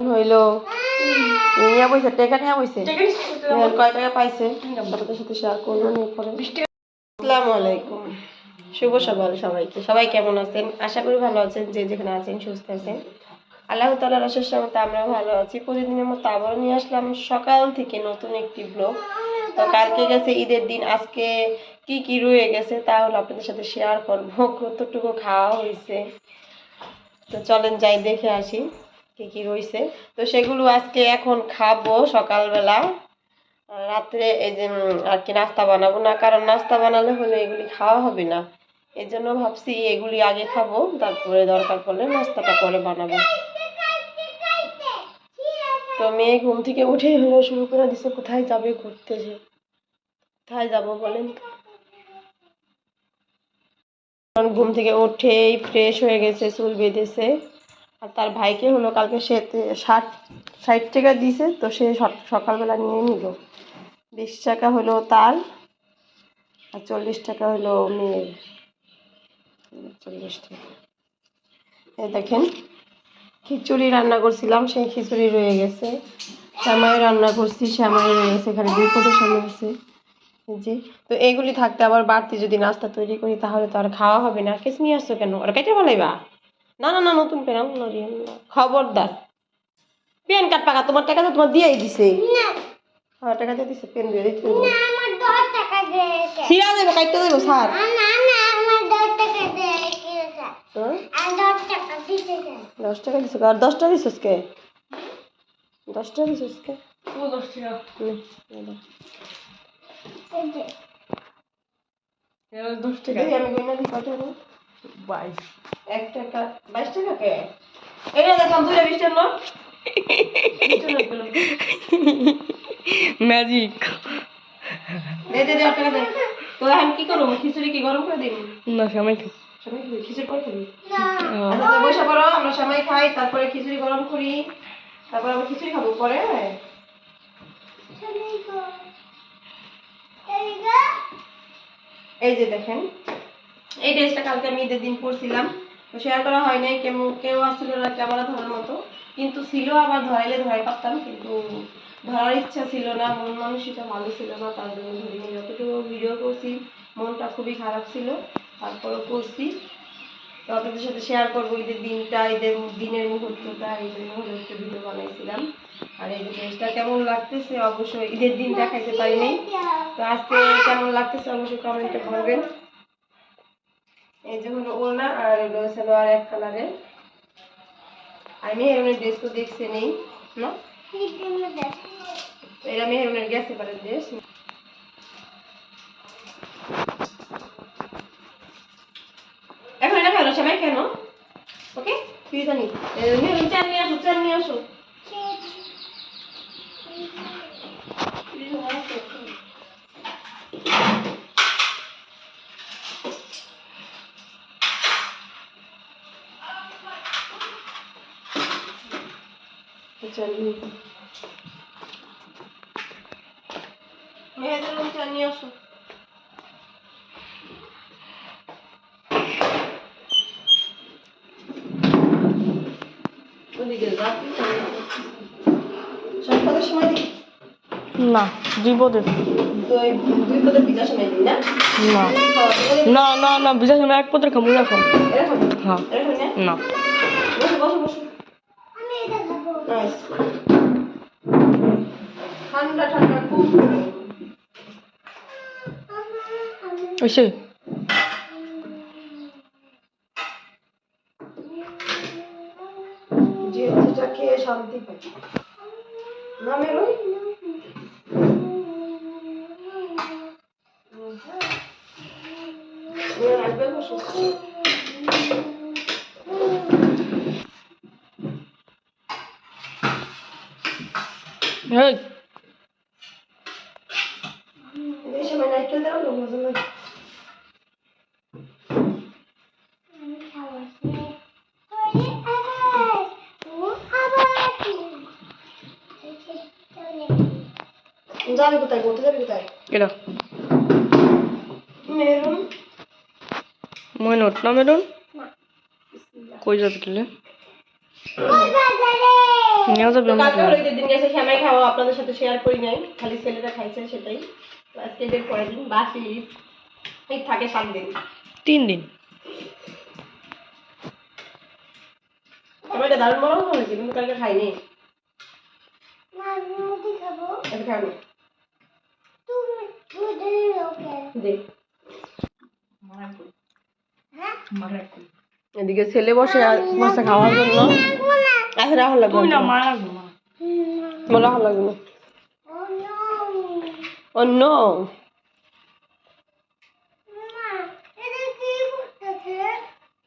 হইল। নিয়ে বইছে টাকা নিয়ে বইছে কয় টাকা পাইছে? আপনাদের সাথে শেয়ার করব নিয়ে পরে। আসসালামু আলাইকুম। শুভ সকাল সবাইকে। সবাই কেমন আছেন? আশা করি ভালো আছেন যে যেখানে আছেন সুস্থ আছেন। আল্লাহ তালার অশেষ মতো আমরাও ভালো আছি। প্রতিদিনের মতো আবারও নিয়ে আসলাম সকাল থেকে নতুন একটি ব্লগ। তো কালকে গেছে ঈদের দিন। আজকে কি কি রয়ে গেছে তা হলো আপনাদের সাথে শেয়ার করব। কতটুকু খাওয়া হয়েছে। তো চলেন যাই দেখে আসি। কি কি রয়েছে? তো সেগুলো আজকে এখন খাব সকালবেলা। রাত্রে এই যে আর কি নাস্তা বানাবো। না, কারণ নাস্তা বানালে হলে এগুলি খাওয়া হবে না। এই জন্য ভাবছি এগুলি আগে খাব, তারপরে দরকার পড়লে নাস্তাটা পরে বানাবো। তো মেয়ে ঘুম থেকে উঠেই হলো, শুরু করে দিছে, কোথায় যাবে ঘুরতে যে? কোথায় যাব বলেন? ঘুম থেকে উঠেই ফ্রেশ হয়ে গেছে, চুল বেঁধেছে। আর তার ভাইকে হলো কালকে সে ষাট ষাট টাকা দিয়েছে, তো সে সক- সকালবেলা নিয়ে নিল। বিশ টাকা হলো তার আর চল্লিশ টাকা হলো মেয়ের। চল্লিশ টাকা। এই দেখেন, খিচুড়ি রান্না করছিলাম, সেই খিচুড়ি রয়ে গেছে। শ্যামাই রান্না করছি, শ্যামাই রয়ে গেছে, এখানে দুই কোটো শ্যামাই আছে যে, তো এইগুলি থাকতে আবার বাড়তি যদি নাস্তা তৈরি করি, তাহলে তো আর খাওয়া হবে না। কেস নিয়ে আসছো কেন? ওরা কেটে বলাইবা না না না নতুন পেন আনো না রিয়ান না। খবরদার। পেন কার্ড পাকা তোমার টাকা তো তোমার দিয়েই দিছে। হ্যাঁ টাকা দিয়ে দিছে পেন দিয়ে দিতে আমার দশ টাকা দিয়েছে। সিরা দেবে কাটতে দেবো স্যার না না আমার দশ টাকা দিয়েছে। হ্যাঁ? আর দশ টাকা দিতেছে দশ টাকা দিছো আর দশ টাকা দিছিস কে দশ টাকা দিছিস কে ও দশ টাকা নে, এই যে। এরা দশ টাকা। আমি গয়না দিই কত টাকা? বাইশ। এক টাকা বাইশ টাকা কে? এটা দেখলাম দুইটা বিশ টাকা নোট। বিশ টাকা নোট পেলাম। ম্যাজিক। দে দে দে টাকা দে। তো এখন কি করব? খিচুড়ি কি গরম করে দিই না সময় খিচুড়ি খাবি? আচ্ছা তো বসে পড়ো আমরা সবাই খাই তারপরে খিচুড়ি গরম করি তারপরে আমরা খিচুড়ি খাব পরে। এই যে দেখেন এই ড্রেসটা কালকে আমি ঈদের দিন পরছিলাম। শেয়ার করা হয় নাই কেউ কেউ আসছিল না ক্যামেরা ধরার মতো। কিন্তু ছিল আবার ধরাইলে ধরাই পারতাম, কিন্তু ধরার ইচ্ছা ছিল না, মন মানসিকতা ভালো ছিল না, তার জন্য ধরিনি যতটুকু ভিডিও করছি, মনটা খুবই খারাপ ছিল, তারপরও করছি। তো আপনাদের সাথে শেয়ার করব ঈদের দিনটা, ঈদের দিনের মুহূর্তটা এই জন্য হলো একটু ভিডিও বানাইছিলাম। আর এই ড্রেসটা কেমন লাগতেছে, অবশ্যই ঈদের দিন দেখাইতে পারিনি। তো আজকে কেমন লাগতেছে, অবশ্যই কমেন্টে বলবেন। এই যে হলো ওড়না আর হলো সালোয়ার এক কালারের। আর মেহরুনের ড্রেস তো দেখছে নেই, না? দেখ মেহরুনের গেছে পারে ড্রেস এখন এটা কেন সবাই কেন? ওকে, তুই জানি মেহরুন চাল নিয়ে আসো চাল নিয়ে আসো। চাল নিয়ে মেহেরুন চাল নিয়ে আসো না দুই পদে দুই পদের পিজা সময় না? না। না না না সময় এক পদের খাব এখন এরকম? হ্যাঁ। না না বসো বসো বসো আমি এটা খাব নাইস ঠান্ডা ঠান্ডা খুব যে যেটা খেয়ে শান্তি পাই। না মেরো? আসবে বসো। এই যাবি কোথায়? যাবি কোথায়? এটা মেরুন। মনে না মেরুন? কই যাবি গেলে ওই যাবে কালকে হলো দিন গেছে শ্যামাই খাওয়া আপনাদের সাথে শেয়ার করি নাই। খালি ছেলেরা খাইছে সেটাই। আজকে ঈদের পরের দিন বাকি ঈদ। ঈদ থাকে সাত দিন। তিন দিন? আমার এটা দারুণ বড় হয়েছে কিন্তু কালকে খাইনি। খাব এটা খাইনি তুমি মুড়ি ওকে দে হ্যাঁ এদিকে ছেলে বসে বসে খাওয়ার জন্য। আচ্ছা লাগবে বলো। লাগবে অন্য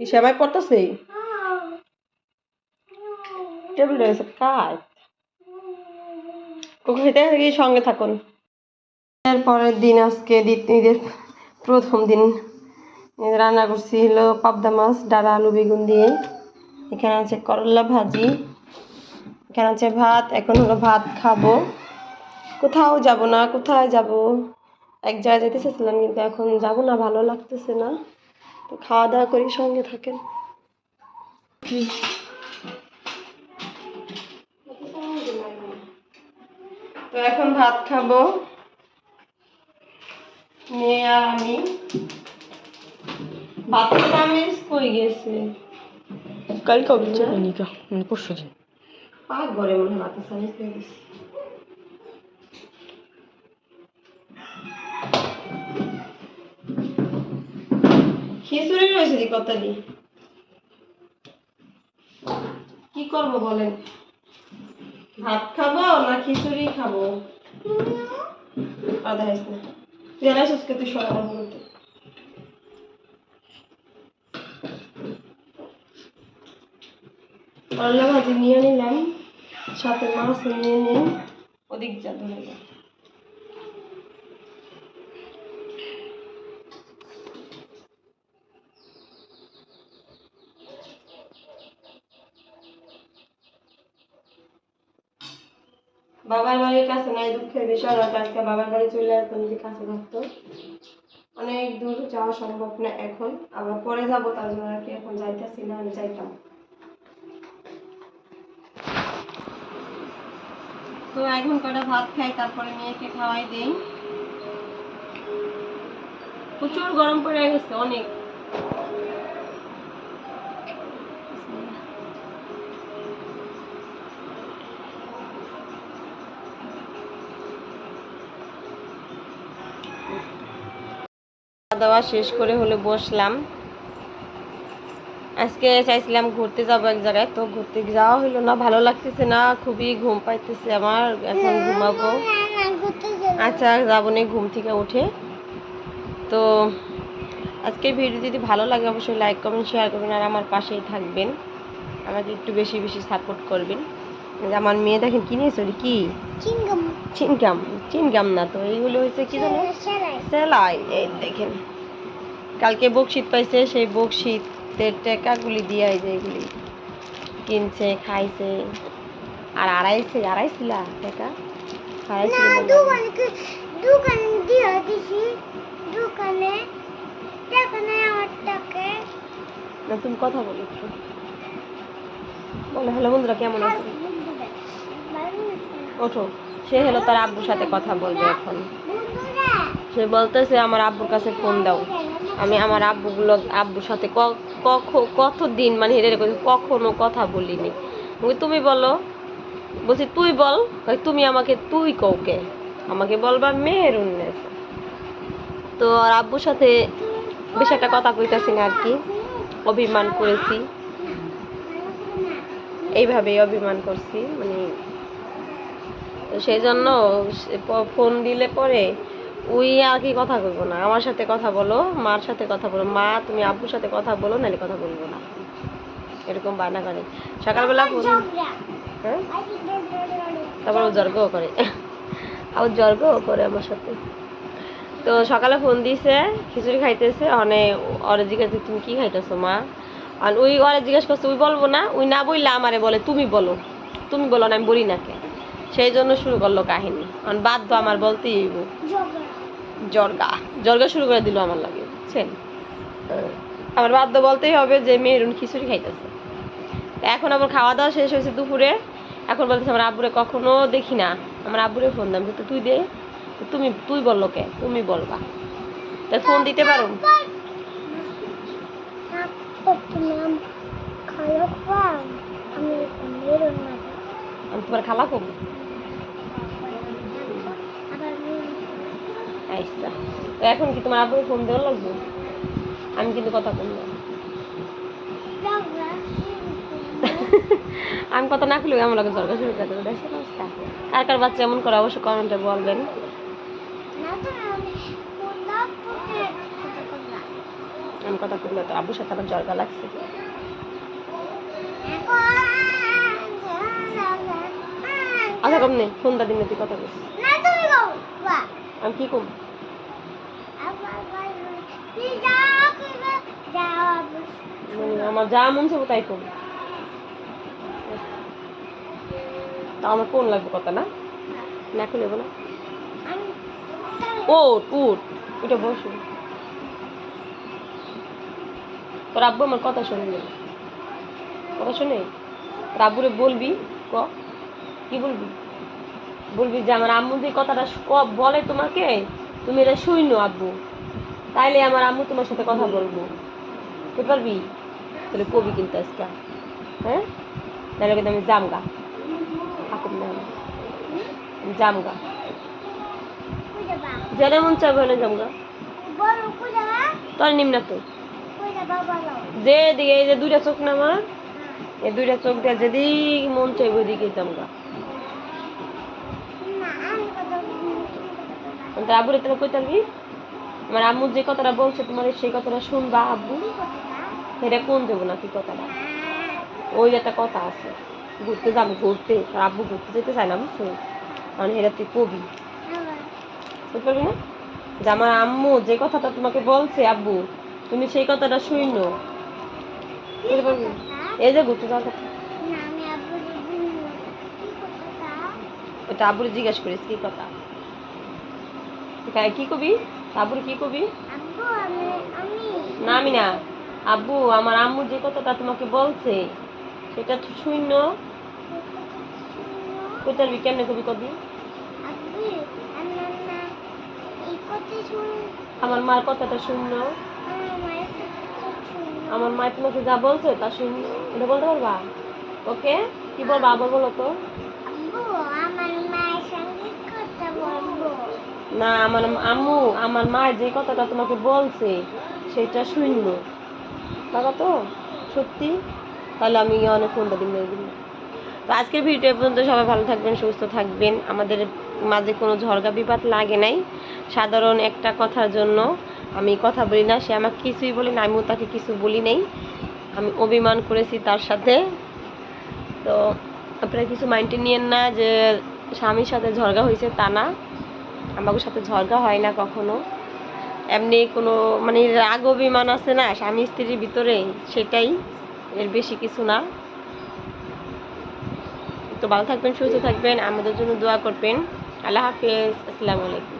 কি শ্যামাই পড়তেছে? টেবিল রয়েছে কাজ কোথায় সঙ্গে থাকুন। এর পরের দিন আজকে ঈদের প্রথম দিন রান্না করছি হলো পাবদা মাছ ডালা আলু, বেগুন দিয়ে। এখানে আছে করলা ভাজি। এখানে আছে ভাত। এখন হলো ভাত খাব। কোথাও যাব না, কোথায় যাব? এক জায়গায় যেতে চেয়েছিলাম কিন্তু এখন যাব না, ভালো লাগতেছে না। তো খাওয়া দাওয়া করি, সঙ্গে থাকেন। তো এখন ভাত খাব। মেয়ে আর আমি। কই গেছে? কাল কবে নিকা মানে পরশু দিন। মনে হয় হয়ে গেছে খিচুড়ি রয়েছে দি কত দি কি করব বলেন? ভাত খাব না খিচুড়ি খাব? আধা হাইস জানাইস আজকে তুই সরাবার বলতে করলা ভাজি নিয়ে নিলাম, সাথে মাছ নিয়ে নিই ওদিক যা ধরে যা। বাবার বাড়ির কাছে নাই, দুঃখের বিষয় নয় আজকে বাবার বাড়ি চলে আসতাম যে কাছে থাকতো অনেক দূর যাওয়া সম্ভব না এখন। আবার পরে যাব, তার জন্য আর কি এখন যাইতেছি না, আমি যাইতাম। তো এখন কটা ভাত খাই, তারপরে মেয়েকে খাওয়াই দেই। প্রচুর গরম পড়ে গেছে, অনেক। দাওয়া শেষ করে হলে বসলাম। আজকে চাইছিলাম ঘুরতে যাব এক জায়গায় তো ঘুরতে যাওয়া হলো না ভালো লাগতেছে না খুবই ঘুম পাইতেছে আমার এখন ঘুমাবো। আচ্ছা যাব নি ঘুম থেকে উঠে। তো আজকের ভিডিও যদি ভালো লাগে অবশ্যই লাইক কমেন্ট শেয়ার করবেন আর আমার পাশেই থাকবেন। আমাকে একটু বেশি বেশি সাপোর্ট করবেন। যে আমার মেয়ে দেখেন কি নিয়েছে ওটা কি? চিংগাম। চিনগাম চিনগাম না তো এইগুলো হচ্ছে কি জানো? সেলাই। এই দেখেন। কালকে বকশিট পাইছে সেই বকশিটের টাকাগুলি দিয়ে যে এগুলি কিনছে খাইছে। আর আড়াইছে আড়াইছিলা টাকা? তুমি কথা বলো একটু। বলো হ্যালো বন্ধুরা কেমন আছো? ওঠো। সে হলো তার আব্বুর সাথে কথা বলবে এখন। সে বলতেছে, আমার আব্বুর কাছে ফোন দাও। আমি আমার আব্বুগুলো, আব্বুর সাথে ক- কখ- কতদিন মানে হেরে কখনো কথা বলিনি। তুমি বলো। বলছি, তুই বল। তুমি আমাকে, তুই কৌকে আমাকে বলবা, মেয়ের উন্নেস তো আর আব্বুর সাথে বেশ একটা কথা কইতাছি না আর কি। অভিমান করেছি। এইভাবেই অভিমান করছি মানে তো সেই জন্য ফোন দিলে পরে ওই আর কি কথা বলব না। আমার সাথে কথা বলো, মার সাথে কথা বলো, মা তুমি আব্বুর সাথে কথা বলো, নাহলে কথা বলব না। এরকম বায়না করে। সকালবেলা ফোন হ্যাঁ? তারপর ও জর্গও করে। আর জর্গও করে আমার সাথে। তো সকালে ফোন দিছে, খিচুড়ি খাইতেছে, অনে ওরে জিজ্ঞাসা তুমি কি খাইতেছো, মা? আর ওই ওরে জিজ্ঞেস করছে, ওই বলব না? ওই না বললে আমারে বলে, তুমি বলো। তুমি বলো না, আমি বলি না কে? সেই জন্য শুরু করল কাহিনী। আর বাধ্য আমার বলতেই হইব। জর্গা। জর্গা শুরু করে দিল আমার লাগে, বুঝছেন? আমার বাধ্য বলতেই হবে যে মেহরুন খিচুড়ি খাইতেছে। এখন আবার খাওয়া দাওয়া শেষ হয়েছে দুপুরে। এখন বলতেছে, আমার আব্বুরে কখনো দেখি না। আমার আব্বুরে ফোন দাম কিন্তু তুই দে। তুমি, তুই বলল কে? তুমি বলবা। তা ফোন দিতে পারো? আমি তোমার খালা করব আবার আচ্ছা তো এখন কি তোমার আব্বুরে ফোন দেওয়া লাগবে? আমি কিন্তু কথা কম না। আমি কথা না খুলে আমার লাগে দরকার শুরু করে দেবো দেখছেন অবস্থা কার কার বাচ্চা এমন করে অবশ্যই কমেন্টে বলবেন। আমি কথা করলে তো আব্বুর সাথে আমার জ্বরগা লাগছে। আচ্ছা কম নেই ফোনটা দিন তুই কথা বলছিস আমি কি করব আমার যা মন চাবো তাই করব। তা আমার কোন লাগবে কথা না? না খুলে না। ওট উঠ এটা বসো। তোর আব্বু আমার কথা শুনবে। কথা শুনে? তোর আব্বুরে বলবি, ক? কি বলবি? বলবি যে আমার আম্মু যে কথাটা ক- বলে তোমাকে? তুমি এটা শুইনো, আব্বু। তাইলে আমার আম্মু তোমার সাথে কথা বলব। বুঝতে পারবি? তাহলে কবি কিন্তু আজকে। হ্যাঁ? তাহলে কিন্তু আমি জামগা থাকুন না আমি। আমি জামগা জেনে মন চাবে হলে জামগা তোর নিম না তো। যে দিকে এই যে দুইটা চোখ না আমার এই দুইটা চোখ দিয়ে যেদিক মন চাইবে ওইদিকে জামগা তো আব্বুরে তাহলে কই পারবি আমার আম্মু যে কথাটা বলছে, তোমার সেই কথাটা শুনবা, আব্বু? এটা কোন দেবো না কি কথাটা? ওই একটা কথা আছে, ঘুরতে যাব, ঘুরতে। আব্বু ঘুরতে যেতে চায় না, বুঝছ? মানে এটা তুই কবি। বুঝতে পারবি না? যে আমার আম্মু যে কথাটা তোমাকে বলছে, আব্বু, তুমি সেই কথাটা শুইনো বুঝতে পারবি এই যে ঘুরতে যাওয়ার কথা। ওটা আব্বুরে জিজ্ঞেস করিস, কি কথা? কি কবি? আব্বুরে কি কবি? না আমি না। আব্বু আমার আম্মু যে কথাটা তোমাকে বলছে সেটা তো শূন্য। কোথার কেমনে কবি কবি? আমার মার কথাটা শূন্য। আমার মা তোমাকে যা বলছে তা শূন্য। এটা বলতে পারবা? ওকে? কি বলবা আবার বলো তো আমার মায়ের সঙ্গে কথা বলব না, আমার আম্মু, আমার মা যে কথাটা তোমাকে বলছে, সেটা শূন্য বাবা তো, সত্যি? তাহলে আমি অনেক ফোনটা দিন দিন তো আজকের ভিডিও পর্যন্ত সবাই ভালো থাকবেন, সুস্থ থাকবেন। আমাদের মাঝে কোনো ঝড়গা বিপাদ লাগে নাই। সাধারণ একটা কথার জন্য আমি কথা বলি না, সে আমাকে কিছুই বলি না, আমিও তাকে কিছু বলি নাই। আমি অভিমান করেছি তার সাথে। তো আপনারা কিছু মাইন্ডে নিয়েন না যে স্বামীর সাথে ঝরগা হয়েছে তা না। আমাদের সাথে ঝগড়া হয় না কখনো। এমনি কোনো মানে রাগ অভিমান আছে না, স্বামী স্ত্রীর ভিতরে সেটাই এর বেশি কিছু না। তো ভালো থাকবেন, সুস্থ থাকবেন, আমাদের জন্য দোয়া করবেন। আল্লাহ হাফিজ, আসসালামু আলাইকুম।